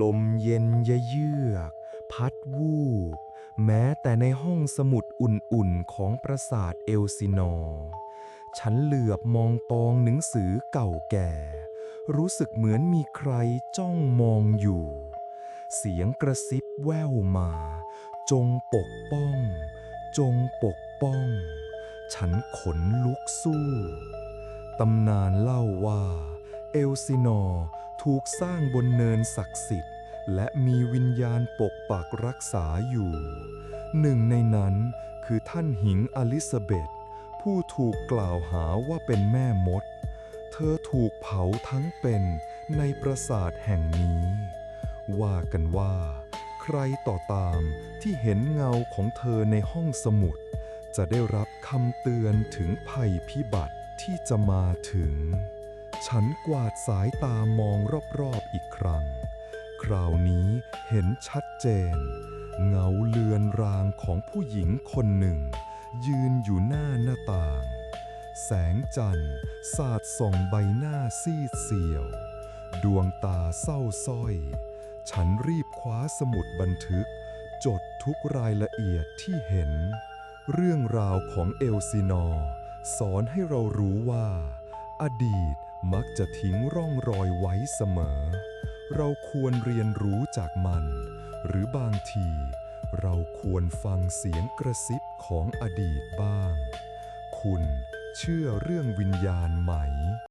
ลมเย็นเยือก พัดวูบ แม้แต่ในห้องสมุดอุ่นๆของปราสาทเอลซินอร์ฉันเหลือบมองปองหนังสือเก่าแก่ รู้สึกเหมือนมีใครจ้องมองอยู่ เสียงกระซิบแว่วมา จงปกป้อง จงปกป้อง ฉันขนลุกสู้ ตำนานเล่าว่า เอลซินอร์ถูกสร้างบนเนินศักดิ์สิทธิ์ และมีวิญญาณปกปักรักษาอยู่ หนึ่งในนั้นคือท่านหญิงอลิซาเบธผู้ถูกกล่าวหาว่าเป็นแม่มด เธอถูกเผาทั้งเป็นในปราสาทแห่งนี้ ว่ากันว่า ใครต่อตามที่เห็นเงาของเธอในห้องสมุด จะได้รับคำเตือนถึงภัยพิบัติที่จะมาถึง ฉันกวาดสายตามองรอบๆอีกครั้ง คราวนี้เห็นชัดเจน เงาเลือนรางของผู้หญิงคนหนึ่ง ยืนอยู่หน้าหน้าต่าง แสงจันทร์สาดส่องใบหน้าซีดเซียว ดวงตาเศร้าส้อย ฉันรีบคว้าสมุดบันทึก จดทุกรายละเอียดที่เห็น เรื่องราวของเอลซินอร์สอนให้เรารู้ว่า อดีต มักจะทิ้งร่องรอยไว้เสมอ เราควรเรียนรู้จากมัน หรือบางที เราควรฟังเสียงกระซิบของอดีตบ้าง คุณเชื่อเรื่องวิญญาณไหม